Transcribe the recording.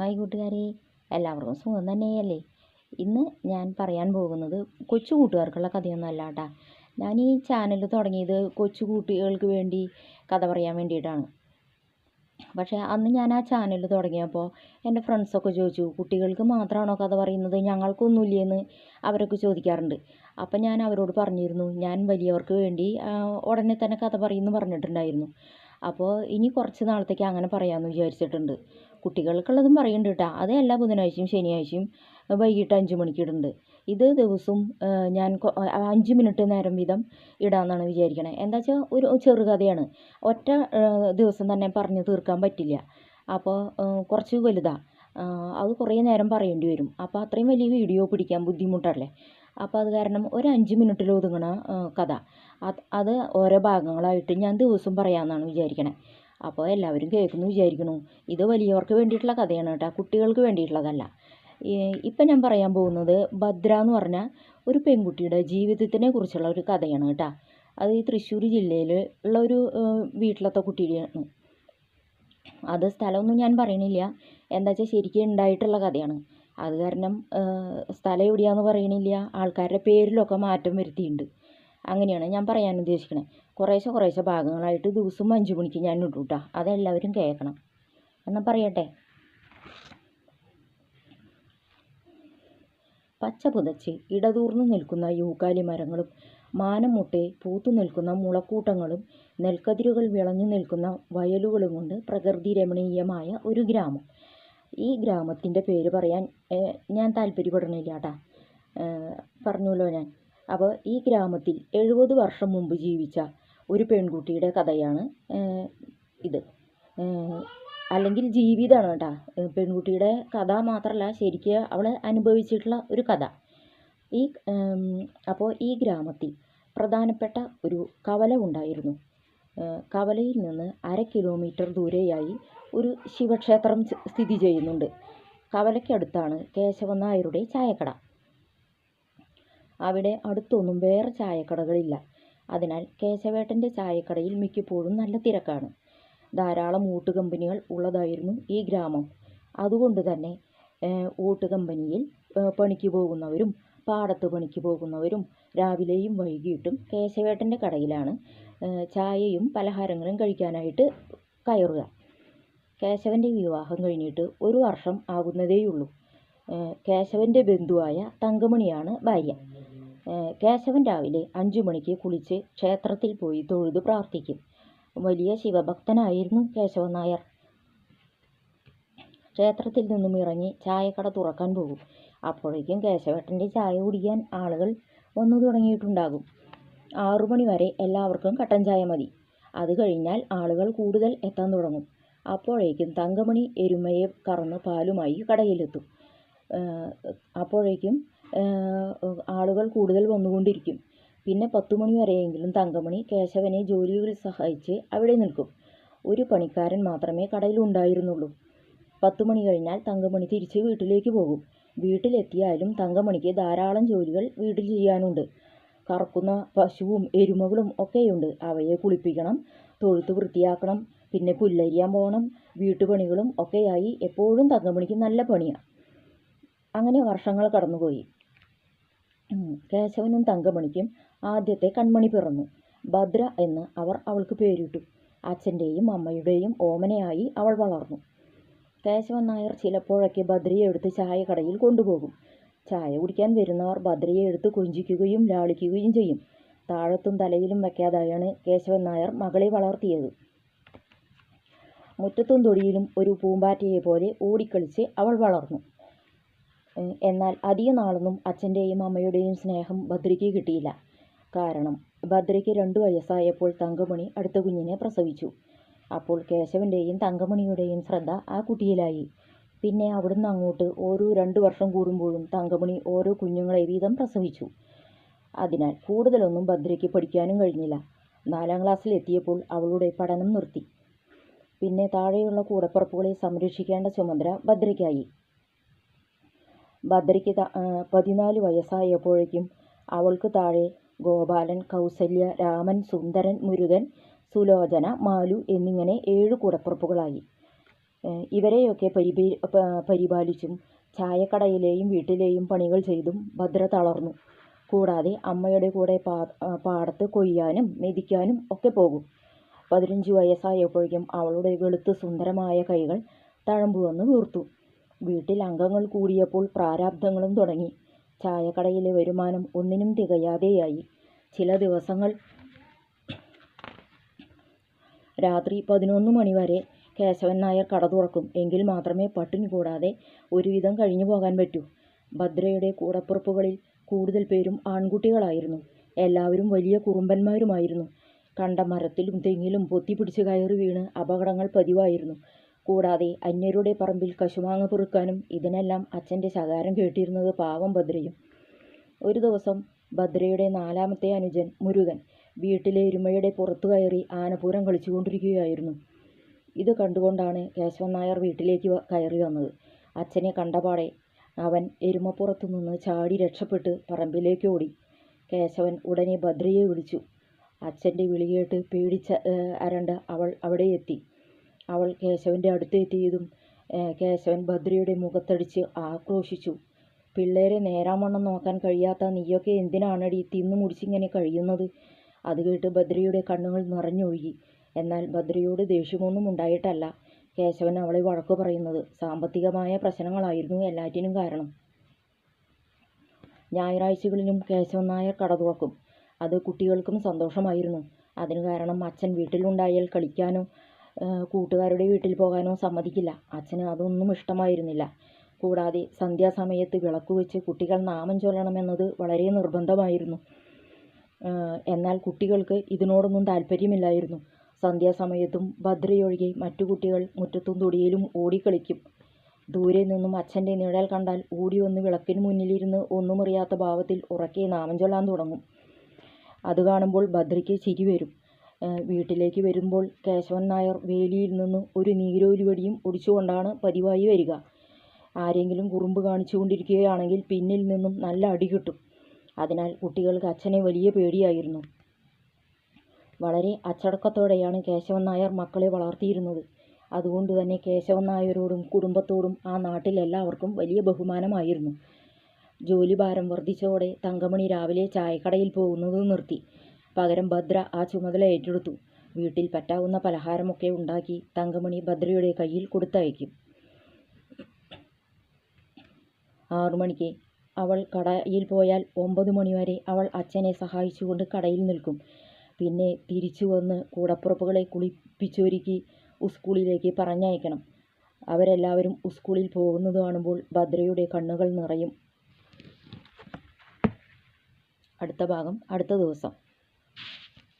Hi കൂട്ടുകാരെ എല്ലാവർക്കും സുഖം തന്നെയല്ലേ? ഇന്ന് ഞാൻ പറയാൻ പോകുന്നത് കൊച്ചു കൂട്ടുകാർക്കുള്ള കഥയൊന്നുമല്ല കേട്ടാ. ഞാൻ ഈ ചാനൽ തുടങ്ങിയത് കൊച്ചു കുട്ടികൾക്ക് വേണ്ടി കഥ പറയാൻ വേണ്ടിയിട്ടാണ്. പക്ഷേ അന്ന് ഞാൻ ആ ചാനൽ തുടങ്ങിയപ്പോൾ എന്റെ ഫ്രണ്ട്സൊക്കെ ചോദിച്ചു കുട്ടികൾക്ക് മാത്രമാണോ കഥ പറയുന്നത്? ഞങ്ങൾക്കൊന്നുമില്ലേന്ന് അവരൊക്കെ ചോദിക്കാറുണ്ട്. അപ്പം ഞാൻ അവരോട് പറഞ്ഞിരുന്നു ഞാൻ വലിയവർക്ക് വേണ്ടി ഉടനെ തന്നെ കഥ പറയുമെന്ന് പറഞ്ഞിട്ടുണ്ടായിരുന്നു. അപ്പോൾ ഇനി കുറച്ച് നാളത്തേക്ക് അങ്ങനെ പറയാമെന്ന് വിചാരിച്ചിട്ടുണ്ട്. കുട്ടികൾക്കുള്ളതും പറയുന്നുണ്ട് കേട്ടോ. അത് എല്ലാ ബുധനാഴ്ചയും ശനിയാഴ്ചയും വൈകിട്ട് അഞ്ച് മണിക്ക് ഇടുന്നുണ്ട്. ഇത് ദിവസവും ഞാൻ അഞ്ച് മിനിറ്റ് നേരം വീതം ഇടാമെന്നാണ് വിചാരിക്കണേ. എന്താ വെച്ചാൽ ഒരു ചെറുകഥയാണ് ഒറ്റ ദിവസം തന്നെ പറഞ്ഞു തീർക്കാൻ പറ്റില്ല. അപ്പോൾ കുറച്ച് വലുതാണ് അത് കുറേ നേരം പറയേണ്ടി വരും. അപ്പോൾ അത്രയും വലിയ വീഡിയോ പിടിക്കാൻ ബുദ്ധിമുട്ടല്ലേ? അപ്പോൾ അത് കാരണം ഒരു അഞ്ച് മിനിറ്റിൽ ഒതുങ്ങണ കഥ. അത് അത് ഓരോ ഭാഗങ്ങളായിട്ട് ഞാൻ ദിവസം പറയാമെന്നാണ് വിചാരിക്കണേ. അപ്പോൾ എല്ലാവരും കേൾക്കുന്നു വിചാരിക്കണു ഇത് വലിയവർക്ക് വേണ്ടിയിട്ടുള്ള കഥയാണ് കേട്ടോ. കുട്ടികൾക്ക് വേണ്ടിയിട്ടുള്ളതല്ല. ഇപ്പം ഞാൻ പറയാൻ പോകുന്നത് ഭദ്ര എന്ന് പറഞ്ഞ ഒരു പെൺകുട്ടിയുടെ ജീവിതത്തിനെ കുറിച്ചുള്ള ഒരു കഥയാണ് കേട്ടോ. അത് ഈ തൃശ്ശൂർ ജില്ലയിൽ ഉള്ള ഒരു വീട്ടിലത്തെ കുട്ടിയാണ്. അത് സ്ഥലമൊന്നും ഞാൻ പറയണില്ല. എന്താ വെച്ചാൽ ശരിക്കും ഉണ്ടായിട്ടുള്ള കഥയാണ്. അത് കാരണം സ്ഥലം എവിടെയാണെന്ന് പറയണില്ല. ആൾക്കാരുടെ പേരിലൊക്കെ മാറ്റം വരുത്തിയിട്ടുണ്ട്. അങ്ങനെയാണ് ഞാൻ പറയാൻ ഉദ്ദേശിക്കണേ. കുറേശ്ശെ കുറേശ്ശെ ഭാഗങ്ങളായിട്ട് ദിവസം അഞ്ച് മണിക്ക് ഞാൻ ഇട്ടു കേട്ടോ അതെല്ലാവരും കേൾക്കണം. എന്നാൽ പറയട്ടെ? പച്ച പുതച്ച് ഇടതൂർന്നു നിൽക്കുന്ന യൂക്കാലി മരങ്ങളും മാനം മുട്ടെ പൂത്തു നിൽക്കുന്ന മുളക്കൂട്ടങ്ങളും നെൽക്കതിരുകൾ വിളഞ്ഞു നിൽക്കുന്ന വയലുകളും കൊണ്ട് പ്രകൃതി രമണീയമായ ഒരു ഗ്രാമം. ഈ ഗ്രാമത്തിന്റെ പേര് പറയാൻ ഞാൻ താല്പര്യപ്പെടണില്ല കേട്ടാ പറഞ്ഞല്ലോ ഞാൻ. അപ്പോൾ ഈ ഗ്രാമത്തിൽ എഴുപത് വർഷം മുമ്പ് ജീവിച്ച ഒരു പെൺകുട്ടിയുടെ കഥയാണ് ഇത്. അല്ലെങ്കിൽ ജീവിതമാണ് കേട്ടോ. പെൺകുട്ടിയുടെ കഥ മാത്രമല്ല ശരിക്ക് അവൾ അനുഭവിച്ചിട്ടുള്ള ഒരു കഥ. ഈ അപ്പോൾ ഈ ഗ്രാമത്തിൽ പ്രധാനപ്പെട്ട ഒരു കവല ഉണ്ടായിരുന്നു. കവലയിൽ നിന്ന് അര കിലോമീറ്റർ ദൂരെയായി ഒരു ശിവക്ഷേത്രം സ്ഥിതി ചെയ്യുന്നുണ്ട്. കവലയ്ക്കടുത്താണ് കേശവൻ നായരുടെ ചായക്കട. അവിടെ അടുത്തൊന്നും വേറെ ചായക്കടകളില്ല. അതിനാൽ കേശവേട്ടന്റെ ചായക്കടയിൽ മിക്കപ്പോഴും നല്ല തിരക്കാണ്. ധാരാളം ഊട്ട് കമ്പനികൾ ഉള്ളതായിരുന്നു ഈ ഗ്രാമം. അതുകൊണ്ട് തന്നെ ഊട്ട് കമ്പനിയിൽ പണിക്ക് പോകുന്നവരും പാടത്ത് പണിക്ക് പോകുന്നവരും രാവിലെയും വൈകിട്ടും കേശവേട്ടന്റെ കടയിലാണ് ചായയും പലഹാരങ്ങളും കഴിക്കാനായിട്ട് കയറുക. കേശവന്റെ വിവാഹം കഴിഞ്ഞിട്ട് ഒരു വർഷം ആകുന്നതേയുള്ളൂ. കേശവന്റെ ബന്ധുവായ തങ്കമണിയാണ് ഭാര്യ. കേശവൻ രാവിലെ അഞ്ചു മണിക്ക് കുളിച്ച് ക്ഷേത്രത്തിൽ പോയി തൊഴുതു പ്രാർത്ഥിക്കും. വലിയ ശിവഭക്തനായിരുന്നു കേശവൻ നായർ. ക്ഷേത്രത്തിൽ നിന്നും ഇറങ്ങി ചായക്കട തുറക്കാൻ പോകും. അപ്പോഴേക്കും കേശവേട്ടന്റെ ചായ കുടിക്കാൻ ആളുകൾ വന്നു തുടങ്ങിയിട്ടുണ്ടാകും. ആറു മണി വരെ എല്ലാവർക്കും കട്ടൻ ചായ മതി. അത് കഴിഞ്ഞാൽ ആളുകൾ കൂടുതൽ എത്താൻ തുടങ്ങും. അപ്പോഴേക്കും തങ്കമണി എരുമയെ കറന്ന് പാലുമായി കടയിലെത്തും. അപ്പോഴേക്കും ആളുകൾ കൂടുതൽ വന്നുകൊണ്ടിരിക്കും. പിന്നെ പത്തു മണി വരെയെങ്കിലും തങ്കമണി കേശവനെ ജോലിയിൽ സഹായിച്ച് അവിടെ നിൽക്കും. ഒരു പണിക്കാരൻ മാത്രമേ കടയിൽ ഉണ്ടായിരുന്നുള്ളൂ. പത്തു മണി കഴിഞ്ഞാൽ തങ്കമണി തിരിച്ച് വീട്ടിലേക്ക് പോകും. വീട്ടിലെത്തിയാലും തങ്കമണിക്ക് ധാരാളം ജോലികൾ വീട്ടിൽ ചെയ്യാനുണ്ട്. കറക്കുന്ന പശുവും എരുമകളും ഒക്കെയുണ്ട്. അവയെ കുളിപ്പിക്കണം തൊഴുത്ത് വൃത്തിയാക്കണം പിന്നെ പുല്ലരിയാൻ പോകണം വീട്ടുപണികളും ഒക്കെയായി എപ്പോഴും തങ്കമണിക്ക് നല്ല പണിയാണ് അങ്ങനെ വർഷങ്ങൾ കടന്നുപോയി. കേശവനും തങ്കമണിക്കും ആദ്യത്തെ കൺമണി പിറന്നു. ഭദ്ര എന്ന് അവർ അവൾക്ക് പേരിട്ടു. അച്ഛന്റെയും അമ്മയുടെയും ഓമനയായി അവൾ വളർന്നു. കേശവൻ നായർ ചിലപ്പോഴൊക്കെ ഭദ്രയെ എടുത്ത് ചായക്കടയിൽ കൊണ്ടുപോകും. ചായ കുടിക്കാൻ വരുന്നവർ ഭദ്രയെ എടുത്ത് കൊഞ്ചിക്കുകയും ലാളിക്കുകയും ചെയ്യും. താഴത്തും തലയിലും വയ്ക്കാതെയാണ് കേശവൻ നായർ മകളെ വളർത്തിയത്. മുറ്റത്തും തൊടിയിലും ഒരു പൂമ്പാറ്റയെ പോലെ ഓടിക്കളിച്ച് അവൾ വളർന്നു. എന്നാൽ അധിക നാളൊന്നും അച്ഛന്റെയും അമ്മയുടെയും സ്നേഹം ഭദ്രയ്ക്ക് കിട്ടിയില്ല. കാരണം ഭദ്രയ്ക്ക് രണ്ടു വയസ്സായപ്പോൾ തങ്കമണി അടുത്ത കുഞ്ഞിനെ പ്രസവിച്ചു. അപ്പോൾ കേശവന്റെയും തങ്കമണിയുടെയും ശ്രദ്ധ ആ കുട്ടിയിലായി. പിന്നെ അവിടുന്ന് അങ്ങോട്ട് ഓരോ രണ്ട് വർഷം കൂടുമ്പോഴും തങ്കമണി ഓരോ കുഞ്ഞുങ്ങളെ വീതം പ്രസവിച്ചു. അതിനാൽ കൂടുതലൊന്നും ഭദ്രയ്ക്ക് പഠിക്കാനും കഴിഞ്ഞില്ല. നാലാം ക്ലാസ്സിലെത്തിയപ്പോൾ അവളുടെ പഠനം നിർത്തി. പിന്നെ താഴെയുള്ള കൂടപ്പുറപ്പുകളെ സംരക്ഷിക്കേണ്ട ചുമതല ഭദ്രയ്ക്കായി. ഭദ്രയ്ക്ക് ത- പതിനാല് വയസ്സായപ്പോഴേക്കും അവൾക്ക് താഴെ ഗോപാലൻ കൗസല്യ രാമൻ സുന്ദരൻ മുരുകൻ സുലോചന മാലു എന്നിങ്ങനെ ഏഴ് കൂടപ്പിറപ്പുകളായി. ഇവരെയൊക്കെ പരിപീ പരിപാലിച്ചും ചായക്കടയിലെയും വീട്ടിലെയും പണികൾ ചെയ്തും ഭദ്ര തളർന്നു. കൂടാതെ അമ്മയുടെ കൂടെ പാ പാടത്ത് കൊയ്യാനും മെതിക്കാനും ഒക്കെ പോകും. പതിനഞ്ച് വയസ്സായപ്പോഴേക്കും അവളുടെ വെളുത്ത് സുന്ദരമായ കൈകൾ തഴമ്പു വന്ന് വീർത്തു. വീട്ടിൽ അംഗങ്ങൾ കൂടിയപ്പോൾ പ്രാരാബ്ധങ്ങളും തുടങ്ങി. ചായക്കടയിലെ വരുമാനം ഒന്നിനും തികയാതെയായി. ചില ദിവസങ്ങൾ രാത്രി പതിനൊന്ന് മണിവരെ കേശവൻ നായർ കട തുറക്കും. എങ്കിൽ മാത്രമേ പട്ടിണി കൂടാതെ ഒരുവിധം കഴിഞ്ഞു പോകാൻ പറ്റൂ. ഭദ്രയുടെ കൂടപ്പുറപ്പുകളിൽ കൂടുതൽ പേരും ആൺകുട്ടികളായിരുന്നു. എല്ലാവരും വലിയ കുറുമ്പന്മാരുമായിരുന്നു. കണ്ട മരത്തിലും തെങ്ങിലും പൊത്തിപ്പിടിച്ച് കയറി വീണ് അപകടങ്ങൾ പതിവായിരുന്നു. കൂടാതെ അന്യരുടെ പറമ്പിൽ കശുമാങ്ങ പെറുക്കാനും ഇതിനെല്ലാം അച്ഛന്റെ ശകാരം കേട്ടിരുന്നത് പാവം ഭദ്രയും. ഒരു ദിവസം ഭദ്രയുടെ നാലാമത്തെ അനുജൻ മുരുകൻ വീട്ടിലെ എരുമയുടെ പുറത്തു കയറി ആനപൂരം കളിച്ചുകൊണ്ടിരിക്കുകയായിരുന്നു. ഇത് കണ്ടുകൊണ്ടാണ് കേശവൻ നായർ വീട്ടിലേക്ക് കയറി വന്നത്. അച്ഛനെ കണ്ടപാടെ അവൻ എരുമപ്പുറത്തു നിന്ന് ചാടി രക്ഷപ്പെട്ട് പറമ്പിലേക്ക് ഓടി. കേശവൻ ഉടനെ ഭദ്രയെ വിളിച്ചു. അച്ഛന്റെ വിളികേട്ട് പേടിച്ച അരണ്ട് അവൾ അവിടെ എത്തി. അവൾ കേശവന്റെ അടുത്തെത്തിയതും കേശവൻ ഭദ്രയുടെ മുഖത്തടിച്ച് ആക്രോശിച്ചു. പിള്ളേരെ നേരാമണ്ണം നോക്കാൻ കഴിയാത്ത നീയൊക്കെ എന്തിനാണടി തിന്നു മുടിച്ചിങ്ങനെ കഴിയുന്നത്? അത് കേട്ട് ഭദ്രയുടെ കണ്ണുകൾ നിറഞ്ഞൊഴുകി. എന്നാൽ ഭദ്രയോട് ദേഷ്യമൊന്നും ഉണ്ടായിട്ടല്ല. കേശവൻ അവളെ വഴക്കു പറയുന്നത് സാമ്പത്തികമായ പ്രശ്നങ്ങളായിരുന്നു എല്ലാറ്റിനും കാരണം. ഞായറാഴ്ചകളിലും കേശവൻ നായർ കട തുറക്കും. അത് കുട്ടികൾക്കും സന്തോഷമായിരുന്നു. അതിന് കാരണം അച്ഛൻ വീട്ടിലുണ്ടായാൽ കളിക്കാനോ കൂട്ടുകാരുടെ വീട്ടിൽ പോകാനോ സമ്മതിക്കില്ല. അച്ഛന് അതൊന്നും ഇഷ്ടമായിരുന്നില്ല. കൂടാതെ സന്ധ്യാസമയത്ത് വിളക്ക് വെച്ച് കുട്ടികൾ നാമം ചൊല്ലണമെന്നത് വളരെ നിർബന്ധമായിരുന്നു. എന്നാൽ കുട്ടികൾക്ക് ഇതിനോടൊന്നും താല്പര്യമില്ലായിരുന്നു. സന്ധ്യാസമയത്തും ഭദ്രയൊഴികെ മറ്റു കുട്ടികൾ മുറ്റത്തും തൊടിയിലും ഓടിക്കളിക്കും. ദൂരെ നിന്നും അച്ഛന്റെ നിഴൽ കണ്ടാൽ ഓടി വന്ന് വിളക്കിന് മുന്നിലിരുന്ന് ഒന്നുമറിയാത്ത ഭാവത്തിൽ ഉറക്കെ നാമം ചൊല്ലാൻ തുടങ്ങും. അത് കാണുമ്പോൾ ഭദ്രയ്ക്ക് ചിരി വരും. വീട്ടിലേക്ക് വരുമ്പോൾ കേശവൻ നായർ വേലിയിൽ നിന്നും ഒരു നീരോലി വടിയും ഒടിച്ചുകൊണ്ടാണ് പതിവായി വരിക. ആരെങ്കിലും കുറുമ്പ് കാണിച്ചുകൊണ്ടിരിക്കുകയാണെങ്കിൽ പിന്നിൽ നിന്നും നല്ല അടി കിട്ടും. അതിനാൽ കുട്ടികൾക്ക് അച്ഛനെ വലിയ പേടിയായിരുന്നു. വളരെ അച്ചടക്കത്തോടെയാണ് കേശവൻ നായർ മക്കളെ വളർത്തിയിരുന്നത്. അതുകൊണ്ട് തന്നെ കേശവൻ നായരോടും കുടുംബത്തോടും ആ നാട്ടിൽ എല്ലാവർക്കും വലിയ ബഹുമാനമായിരുന്നു. ജോലിഭാരം വർദ്ധിച്ചതോടെ തങ്കമണി രാവിലെ ചായക്കടയിൽ പോകുന്നത് നിർത്തി. പകരം ഭദ്ര ആ ചുമതല ഏറ്റെടുത്തു. വീട്ടിൽ പറ്റാവുന്ന പലഹാരമൊക്കെ ഉണ്ടാക്കി തങ്കമണി ഭദ്രയുടെ കയ്യിൽ കൊടുത്തയക്കും. ആറുമണിക്ക് അവൾ കടയിൽ പോയാൽ ഒമ്പത് മണിവരെ അവൾ അച്ഛനെ സഹായിച്ചുകൊണ്ട് കടയിൽ നിൽക്കും. പിന്നെ തിരിച്ചു വന്ന് കൂടപ്പുറപ്പുകളെ കുളിപ്പിച്ചൊരുക്കി സ്കൂളിലേക്ക് പറഞ്ഞയക്കണം. അവരെല്ലാവരും സ്കൂളിൽ പോകുന്നത് കാണുമ്പോൾ ഭദ്രയുടെ കണ്ണുകൾ നിറയും. അടുത്ത ഭാഗം അടുത്ത ദിവസം.